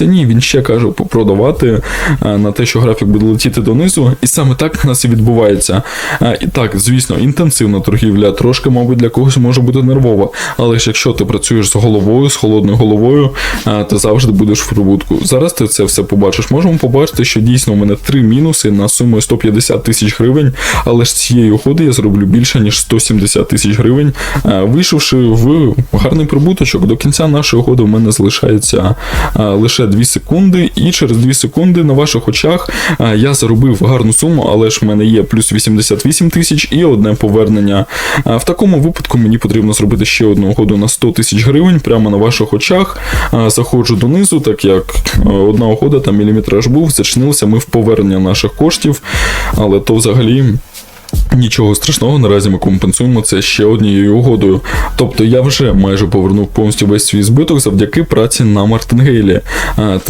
Ні, він ще каже продавати е, на те, що графік буде летіти донизу, і саме так в нас і відбувається. Е, І так, звісно, інтенсивна торгівля, трошки, мабуть, для когось може бути нервова. Але ж якщо ти працюєш з головою, з холодною головою, е, ти завжди будеш в прибутку. Зараз ти це все побачиш. Можемо побачити, що дійсно у мене три мінуси на суму 150 тисяч гривень, але ж цієї угоди я зроблю більше ніж 170 тисяч гривень, вийшовши в гарний прибуточок. До кінця нашої угоди в мене залишається е, лише 2 секунди, і через 2 секунди на ваших очах е, я заробив гарну суму, але ж в мене є плюс 88 тисяч і одне повернення. Е, В такому випадку мені потрібно зробити ще одну угоду на 100 тисяч гривень прямо на ваших очах. Е, Заходжу донизу, так як одна угода, там міліметраж був, зачинилися ми в повернення наших коштів, але то взагалі. Нічого страшного, наразі ми компенсуємо це ще однією угодою. Тобто я вже майже повернув повністю весь свій збиток завдяки праці на Мартингейлі. Е,